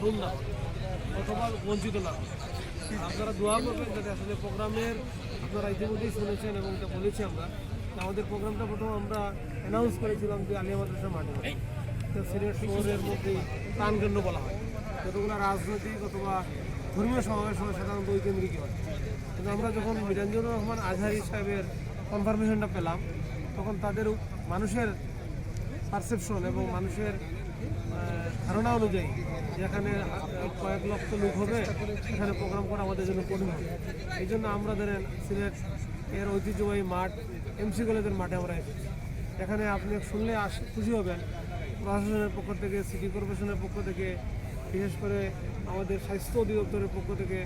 মাহরুম না, অথবা বঞ্চিত না। আপনারা দোয়া করবেন যাতে আসলে প্রোগ্রামের আপনারা ইতিমধ্যেই শুনেছেন এবং এটা বলেছি আমরা। আমাদের প্রোগ্রামটা প্রথম আমরা অ্যানাউন্স করেছিলাম যে আলিয়া মাদ্রাসা মাঠে। তো সিলেট শহরের মধ্যে প্রাণকেন্দ্র বলা হয়। যতগুলো রাজনৈতিক অথবা ধর্মীয় সমাবেশ হয়, সাধারণত ওই কেন্দ্রিক হয়। কিন্তু আমরা যখন মিরাঞ্জুর রহমান আজহারি সাহেবের কনফার্মেশনটা পেলাম, তখন তাদের মানুষের পারসেপশন এবং মানুষের ধারণা অনুযায়ী যেখানে কয়েক লক্ষ লোক হবে, সেখানে প্রোগ্রাম করা আমাদের জন্য কঠিন হবে। এই জন্য আমরা ধরেন সিলেট এর ঐতিহ্যবাহী মাঠ এমসি কলেজের মাঠে আমরা এসেছি। এখানে আপনি শুনলে আস, খুশি হবেন। প্রশাসনের পক্ষ থেকে সিটি কর্পোরেশনের পক্ষ থেকে, বিশেষ করে আমাদের স্বাস্থ্য অধিদপ্তরের পক্ষ থেকে,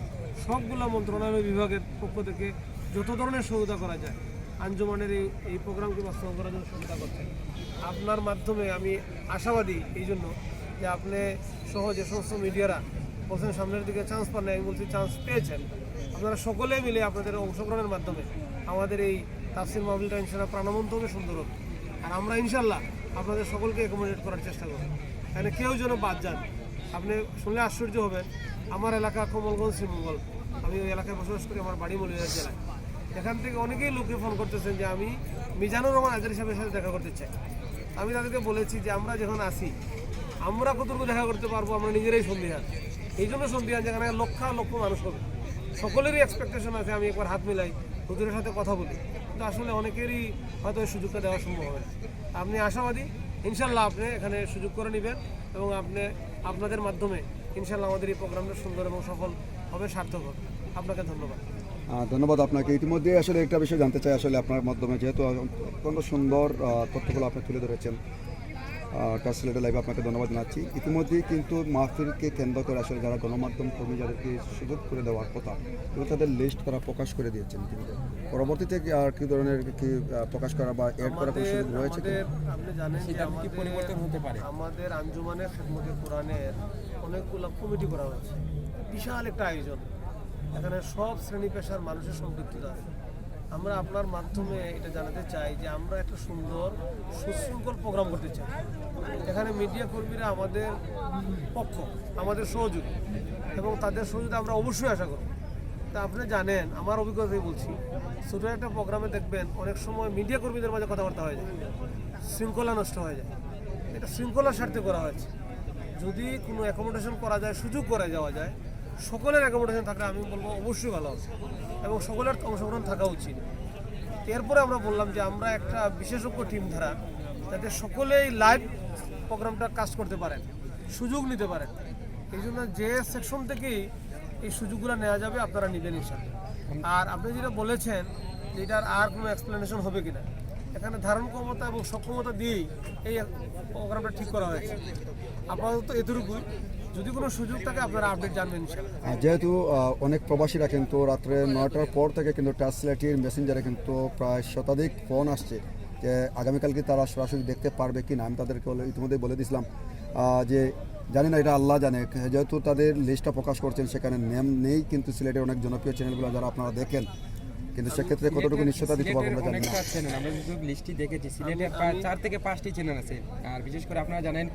সবগুলো মন্ত্রণালয় বিভাগের পক্ষ থেকে যত ধরনের সহায়তা করা যায় আঞ্জুমানের এই এই প্রোগ্রামকে বাস্তবায়ন করার জন্য সহায়তা করছেন আপনার মাধ্যমে আমি আশাবাদী এই জন্য যে আপনি সহ যে সমস্ত মিডিয়ারা বলছেন, সামনের দিকে চান্স পান না আমি বলছি চান্স পেয়েছেন। আপনারা সকলে মিলে আপনাদের অংশগ্রহণের মাধ্যমে আমাদের এই তাফসির মাহবিলটা ইনশাল্লাহ প্রাণবন্ত হবে সুন্দর হবে আর আমরা ইনশাল্লাহ আপনাদের সকলকে অ্যাকোমোডেট করার চেষ্টা করব। এখানে কেউ যেন বাদ যান। আপনি শুনলে আশ্চর্য হবেন, আমার এলাকা কমলগঞ্জ শ্রীমঙ্গল। আমি ওই এলাকায় বসবাস করি, আমার বাড়ি মলিয়ার জেলায়। এখান থেকে অনেকেই লোকে ফোন করতেছেন যে আমি মিজানুর রহমান আজারি সাহেবের সাথে দেখা করতে চাই। আমি তাদেরকে বলেছি যে আমরা যখন আসি, আমরা কতটুকু দেখা করতে পারব? আমরা নিজেরাই সন্ধিহান এই জন্য সন্ধিহান যেখানে লক্ষ লক্ষ মানুষ হবে। সকলেরই এক্সপেকটেশন আছে আমি একবার হাত মিলাই হুজুরের সাথে কথা বলি। কিন্তু আসলে অনেকেরই হয়তো সুযোগটা দেওয়া সম্ভব হবে আপনি আশাবাদী, ইনশাল্লাহ আপনি এখানে সুযোগ করে নেবেন এবং আপনি আপনাদের মাধ্যমে ইনশাল্লাহ আমাদের এই প্রোগ্রামটা সুন্দর এবং সফল হবে, সার্থক হবে। আপনাকে ধন্যবাদ। ধন্যবাদ আপনাকে। ইতিমধ্যে আসলে একটা বিষয় জানতে চাই আসলে আপনার মাধ্যমে যেহেতু অত্যন্ত সুন্দর তথ্যগুলো আপনি তুলে ধরেছেন। ট্রান্সলেটার লাইভে আপনাকে ধন্যবাদ জানাচ্ছি। ইতিমধ্যেই কিন্তু মাহফিলকে কেন্দ্র করে আসলে যারা গণমাধ্যম কর্মী যাদেরকে সুযোগ করে দেওয়ার কথা এবং তাদের লিস্ট তারা প্রকাশ করে দিয়েছেন কিন্তু। পরবর্তীতে কি আর কি ধরনের কি প্রকাশ করা বা এড করার কোনো সুযোগ রয়েছে আমাদের আপনি জানেন কি পরিবর্তন হতে পারে? আমাদের আঞ্জুমানের খেদমতে কোরআনের অনেকগুলো কমিটি করা হয়েছে। বিশাল একটা আয়োজন। এখানে সব শ্রেণি পেশার মানুষের সম্পৃক্ততা আছে। আমরা আপনার মাধ্যমে এটা জানাতে চাই যে আমরা একটা সুন্দর, সুশৃঙ্খল প্রোগ্রাম করতে চাই। এখানে মিডিয়া কর্মীরা আমাদের পক্ষ, আমাদের সহযোগী, এবং তাদের সহযোগিতা আমরা অবশ্যই আশা করব। তা আপনি জানেন, আমার অভিজ্ঞতাই বলছি, ছোটো একটা প্রোগ্রামে দেখবেন অনেক সময় মিডিয়া কর্মীদের মাঝে কথাবার্তা হয়ে যায়, শৃঙ্খলা নষ্ট হয়ে যায়। এটা শৃঙ্খলার স্বার্থে করা হয়েছে। যদি কোনো অ্যাকোমোডেশন করা যায়, সুযোগ করে যাওয়া যায় সকলের অ্যাকোমোডেশন থাকলে আমি বলব অবশ্যই ভালো হবে। এবং সকলের অংশগ্রহণ থাকা উচিত। এরপরে আমরা বললাম যে আমরা একটা বিশেষজ্ঞ টিম ধারা, যাতে সকলেই লাইভ প্রোগ্রামটা কাজ করতে পারেন, সুযোগ নিতে পারেন। এই জন্য যে সেকশন থেকেই এই সুযোগগুলো নেওয়া যাবে, আপনারা নেবেন ইনশাল্লাহ আর আপনি যেটা বলেছেন যে এটার আর কোনো এক্সপ্লেনেশন হবে কিনা, এখানে ধারণ ক্ষমতা এবং সক্ষমতা দিয়েই এই প্রোগ্রামটা ঠিক করা হয়েছে। আপাতত এতটুকুই। যদি কোনো সুযোগ থাকে আপনারা আপডেট জানবেন যেহেতু অনেক প্রবাসীরা কিন্তু রাত্রে নয়টার পর থেকে কিন্তু ট্রান্সলেটির মেসেঞ্জারে কিন্তু প্রায় শতাধিক ফোন আসছে যে আগামীকালকে তারা সরাসরি দেখতে পারবে কি না আমি তাদেরকে বলে- ইতিমধ্যে বলে দিয়েছিলাম যে জানি না এটা আল্লাহ জানে, যেহেতু তাদের লিস্টটা প্রকাশ করছেন, সেখানে নেম নেই কিন্তু সিলেটের অনেক জনপ্রিয় চ্যানেলগুলো যারা আপনারা দেখেন কিন্তু সেক্ষেত্রে কতটুকু নিশ্চয়তা দিতে পারব আমরা জানি না। চ্যানেল আমরা শুধু লিস্টটি দেখেছি সিলেটের প্রায় চার থেকে পাঁচটি চ্যানেল আছে। আর বিশেষ করে আপনারা জানেন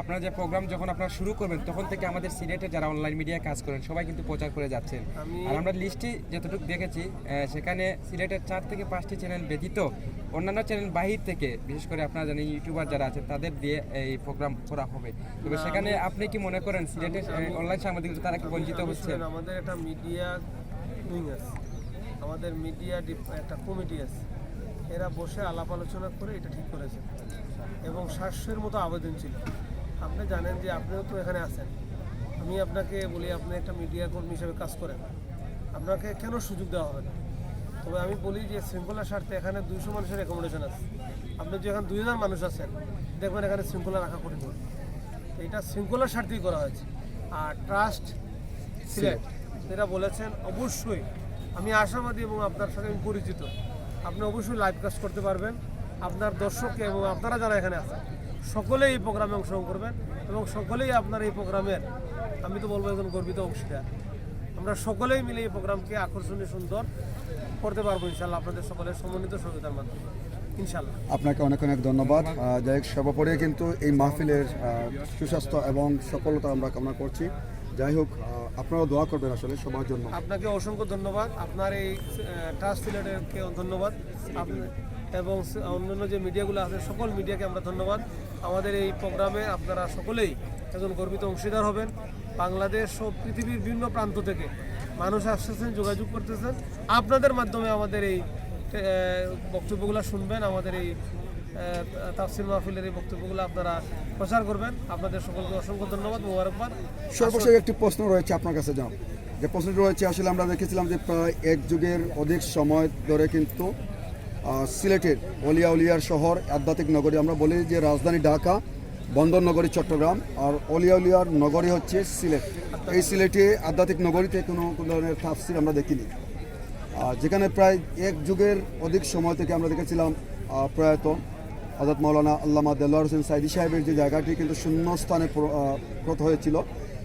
আপনারা যে প্রোগ্রাম যখন আপনারা শুরু করবেন তখন থেকে আমাদের সিলেটের যারা অনলাইন মিডিয়ায় কাজ করেন সবাই কিন্তু প্রচার করে যাচ্ছেন। আর আমরা লিস্টটি যতটুকু দেখেছি আহ, সেখানে সিলেটের চার থেকে পাঁচটি চ্যানেল ব্যতীত অন্যান্য চ্যানেল বাহির থেকে বিশেষ করে আপনারা জানেন ইউটিউবার যারা আছে তাদের দিয়ে এই প্রোগ্রাম করা হবে। তবে সেখানে আপনি কি মনে করেন সিলেটের অনলাইন সাংবাদিক তারা কি বঞ্চিত হচ্ছে? আমাদের একটা মিডিয়া আমাদের মিডিয়া একটা কমিটি আছে। এরা বসে আলাপ আলোচনা করে এটা ঠিক করেছে। এবং সাতশোর মতো আবেদন ছিল। আপনি জানেন যে আপনিও তো এখানে আছেন। আমি আপনাকে বলি আপনি একটা মিডিয়া কর্মী হিসেবে কাজ করেন। আপনাকে কেন সুযোগ দেওয়া হবে না? তবে আমি বলি যে শৃঙ্খলার স্বার্থে এখানে দুইশো মানুষের অ্যাকোমোডেশন আছে। আপনি যে এখানে দুই হাজার মানুষ আছেন দেখবেন এখানে শৃঙ্খলা রাখা কঠিন হবে এটা শৃঙ্খলার স্বার্থেই করা হয়েছে। আর ট্রাস্ট সিলেট যেটা বলেছেন অবশ্যই আমি আশাবাদী এবং আপনার সাথে আমি পরিচিত। আপনি অবশ্যই লাইভ কাজ করতে পারবেন। আপনার দর্শককে এবং আপনারা যারা এখানে আছেন, সকলেই এই প্রোগ্রামে অংশগ্রহণ করবেন এবং সকলেই আপনার এই প্রোগ্রামের, আমি তো বলব একজন গর্বিত অংশীদার। আমরা সকলেই মিলে এই প্রোগ্রামকে আকর্ষণীয়, সুন্দর করতে পারব ইনশাল্লাহ আপনাদের সকলের সমন্বিত সহযোগিতার মাধ্যমে। ইনশাল্লাহ আপনাকে অনেক অনেক ধন্যবাদ। যাই হোক, সর্বোপরি কিন্তু এই মাহফিলের সুস্বাস্থ্য এবং সফলতা আমরা কামনা করছি। যাই হোক আপনারা দোয়া করবেন আসলে সবার জন্য। আপনাকে অসংখ্য ধন্যবাদ। আপনার এই ট্রাস্ট সিলেটেরকে ধন্যবাদ। এবং অন্যান্য যে মিডিয়াগুলো আছে, সকল মিডিয়াকে আমরা ধন্যবাদ। আমাদের এই প্রোগ্রামে আপনারা সকলেই একজন গর্বিত অংশীদার হবেন। বাংলাদেশ সব পৃথিবীর বিভিন্ন প্রান্ত থেকে মানুষ আসতেছেন, যোগাযোগ করতেছেন। আপনাদের মাধ্যমে আমাদের এই বক্তব্যগুলো শুনবেন, আমাদের এই আহ, তাফসির মাহফিলের এই বক্তব্যগুলো আপনারা প্রচার করবেন। আপনাদের সকলকে অসংখ্য ধন্যবাদ মোবারকবাদ। সর্বশেষ একটি প্রশ্ন রয়েছে আপনার কাছে যাও যে প্রশ্নটি রয়েছে আসলে আমরা দেখেছিলাম যে প্রায় এক যুগের অধিক সময় ধরে কিন্তু সিলেটের অলিয়া উলিয়ার শহর আধ্যাত্মিক নগরী আমরা বলি যে রাজধানী ঢাকা বন্দর নগরী চট্টগ্রাম আর অলিয়া উলিয়ার নগরী হচ্ছে সিলেট। এই সিলেটে আধ্যাত্মিক নগরীতে কোনো কোনো ধরনের তাফসির আমরা দেখিনি। যেখানে প্রায় এক যুগের অধিক সময় থেকে আমরা দেখেছিলাম প্রয়াত আজাদ মৌলানা আল্লামা দেলোয়ার হোসেন সাইদি সাহেবের যে জায়গাটি কিন্তু শূন্য স্থানে প্রত হয়েছিল,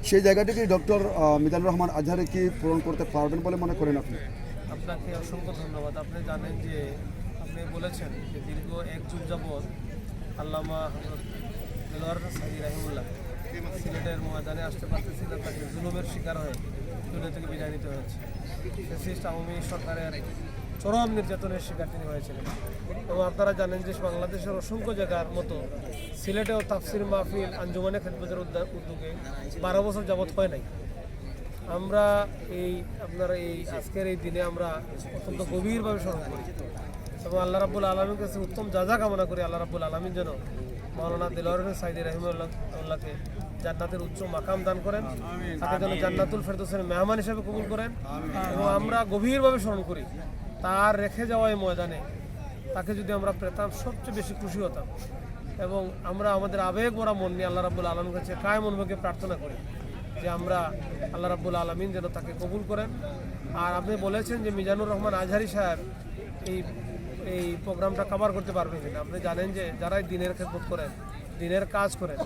সেই জায়গাটিকে ডক্টর মিজানুর রহমান আজহারে কি পূরণ করতে পারবেন বলে মনে করেন আপনি? আপনাকে অসংখ্য ধন্যবাদ। আপনি জানেন যে আপনি বলেছেন যে দীর্ঘ এক যুগ যাবৎ আল্লামা দেলোয়ার সাহি রাহিমুল্লাহ সিলেটের ময়দানে আসতে পারতেছিল, তাকে জুলুমের শিকার হয়ে দুনিয়া থেকে বিদায় নিতে হয়েছে। ফ্যাসিস্ট আওয়ামী সরকারের চরম নির্যাতনের শিকার তিনি হয়েছিলেন। এবং আপনারা জানেন যে বাংলাদেশের অসংখ্য জায়গার মতো সিলেটেও তাফসির মাহফিল আঞ্জুমানে খেদমতের উদ্যা- উদ্যোগে বারো বছর যাবৎ হয় নাই। আমরা এই আপনার এই আজকের এই দিনে আমরা অত্যন্ত গভীরভাবে স্মরণ করি। এবং আল্লাহ রাব্বুল আলমীর কাছে উত্তম যা যা কামনা করি আল্লাহ রাব্বুল আলমীর যেন মাওলানা দিলওয়ার সাইদি রহিমুল্লাহকে জান্নাতের উচ্চ মাকাম দান করেন। তাকে যেন জান্নাতুল ফেরদৌসের মেহমান হিসেবে কবুল করেন। এবং আমরা গভীরভাবে স্মরণ করি তার রেখে যাওয়া এই ময়দানে, তাকে যদি আমরা পেতাম, সবচেয়ে বেশি খুশি হতাম। এবং আমরা আমাদের আবেগ ওরা মন নিয়ে আল্লাহ রাব্বুল আলমের কাছে কায় মনভাগে প্রার্থনা করি যে আমরা আল্লাহ রাব্বুল আলমিন যেন তাকে কবুল করেন। আর আপনি বলেছেন যে মিজানুর রহমান আজহারি সাহেব এই এই প্রোগ্রামটা কভার করতে পারবে কিনা? আপনি জানেন যে যারাই দিনের খেদমত করেন, দিনের কাজ করেন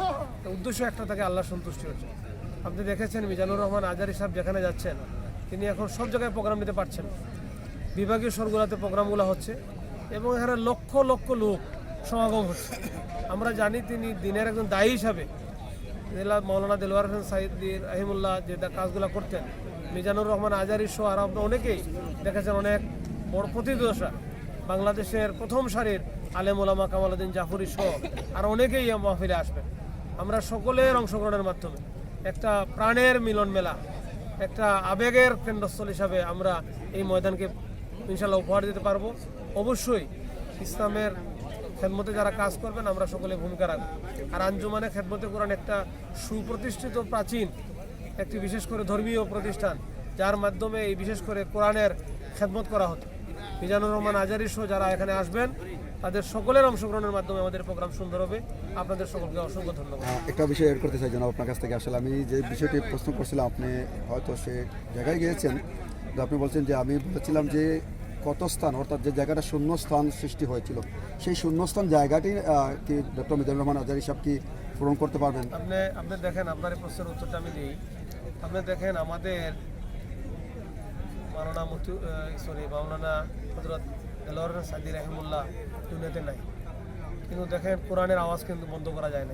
উদ্দেশ্য একটা থাকে আল্লাহ সন্তুষ্টি হচ্ছে। আপনি দেখেছেন মিজানুর রহমান আজহারি সাহেব যেখানে যাচ্ছেন, তিনি এখন সব জায়গায় প্রোগ্রাম নিতে পারছেন বিভাগীয় স্বরগুলোতে প্রোগ্রামগুলো হচ্ছে এবং এখানে লক্ষ লক্ষ লোক সমাগম হচ্ছে। আমরা জানি তিনি দিনের একজন দায়ী হিসাবে জেলা মৌলানা দিলওয়ার হোসেন সাইদ রাহিমুল্লাহ যে কাজগুলো করতেন, মিজানুর রহমান আজারি সহ আর আপনার অনেকেই দেখেছেন অনেক বড় প্রতিদশা বাংলাদেশের প্রথম সারির আলেম ওলামা কামালুদ্দিন জাফরি সহ আর অনেকেই মাহফিলে আসবেন। আমরা সকলের অংশগ্রহণের মাধ্যমে একটা প্রাণের মিলন মেলা, একটা আবেগের কেন্দ্রস্থল হিসাবে আমরা এই ময়দানকে ইনশাল্লাহ উপহার দিতে পারব। অবশ্যই ইসলামের খেদমতে যারা কাজ করবেন, আমরা সকলে ভূমিকা রাখব। আর আঞ্জুমানে খেদমতে কোরআন একটা সুপ্রতিষ্ঠিত প্রাচীন, একটি বিশেষ করে ধর্মীয় প্রতিষ্ঠান, যার মাধ্যমে এই বিশেষ করে কোরআনের খেদমত করা হতো। মিজানুর রহমান আজারি সহ যারা এখানে আসবেন, তাদের সকলের অংশগ্রহণের মাধ্যমে আমাদের প্রোগ্রাম সুন্দর হবে। আপনাদের সকলকে অসংখ্য ধন্যবাদ। একটা বিষয় এড করতে চাই জনাব আপনার কাছ থেকে। আসলে আমি যে বিষয়টি প্রশ্ন করছিলাম, আপনি হয়তো সে জায়গায় গিয়েছেন। আপনি বলছেন যে আমি বলেছিলাম যে কত স্থান অর্থাৎ যে জায়গাটা শূন্য স্থান সৃষ্টি হয়েছিল সেই শূন্যস্থান জায়গাটি কি ডক্টর মিজানুর রহমান আজারি সাহেব কি পূরণ করতে পারবেন? আপনি আপনি দেখেন আপনার এই প্রশ্নের উত্তরটা আমি দিই। আপনি দেখেন আমাদের মাওলানা মুতু সরি মাওলানা হজরত দেলোয়ার সাদি রাহিমুল্লাহ দুনিয়াতে নাই। কিন্তু দেখেন কোরআনের আওয়াজ কিন্তু বন্ধ করা যায় না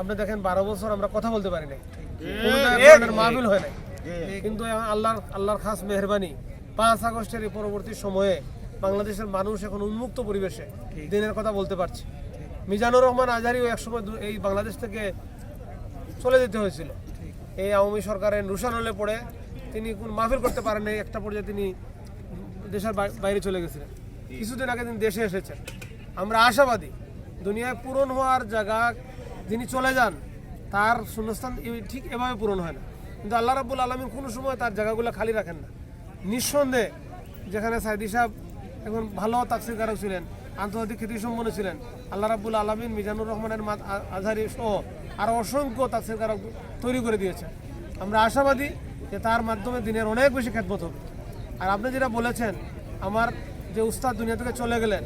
আপনি দেখেন বারো বছর আমরা কথা বলতে পারি নাই। মাহফিল হয় নাই। কিন্তু আল্লাহর আল্লাহর খাস মেহরবানি পাঁচ আগস্টের এই পরবর্তী সময়ে বাংলাদেশের মানুষ এখন উন্মুক্ত পরিবেশে দিনের কথা বলতে পারছে। মিজানুর রহমান আজহারিও একসময় এই বাংলাদেশ থেকে চলে যেতে হয়েছিল। এই আওয়ামী সরকারের রুশানলে পড়ে তিনি কোন মাহফিল করতে পারেন একটা পর্যায়ে তিনি দেশের বাইরে চলে গেছিলেন। কিছুদিন আগে তিনি দেশে এসেছেন। আমরা আশাবাদী দুনিয়ায় পূরণ হওয়ার জায়গা যিনি চলে যান তার শূন্যস্থান ঠিক এভাবে পূরণ হয় না। কিন্তু আল্লাহ রাব্বুল আলমিন কোনো সময় তার জায়গাগুলো খালি রাখেন না। নিঃসন্দেহে যেখানে সাইদি সাহেব এখন ভালো তাফসিরকারক ছিলেন আন্তর্জাতিক খ্যাতিসম্পন্ন ছিলেন আল্লাহ রাব্বুল আলমিন মিজানুর রহমানের আজহারি সহ আরও অসংখ্য তাফসিরকারক তৈরি করে দিয়েছেন। আমরা আশাবাদী যে তার মাধ্যমে দিনের অনেক বেশি খ্যাতমত হবে। আর আপনি যেটা বলেছেন আমার যে উস্তাদ দুনিয়া থেকে চলে গেলেন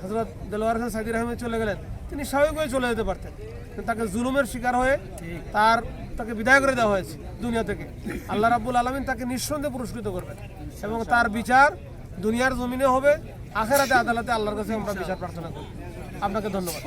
হজরত দেলোয়ার খান সাইদি রহমান চলে গেলেন তিনি স্বাভাবিকভাবে চলে যেতে পারতেন। কিন্তু তাকে জুলুমের শিকার হয়ে তার তাকে বিদায় করে দেওয়া হয়েছে দুনিয়া থেকে। আল্লাহ রাবুল আলমিন তাকে নিঃসন্দেহে পুরস্কৃত করবে এবং তার বিচার দুনিয়ার জমিনে হবে, আখেরাতে, আদালতে আল্লাহর কাছে আমরা বিচার প্রার্থনা করি। আপনাকে ধন্যবাদ।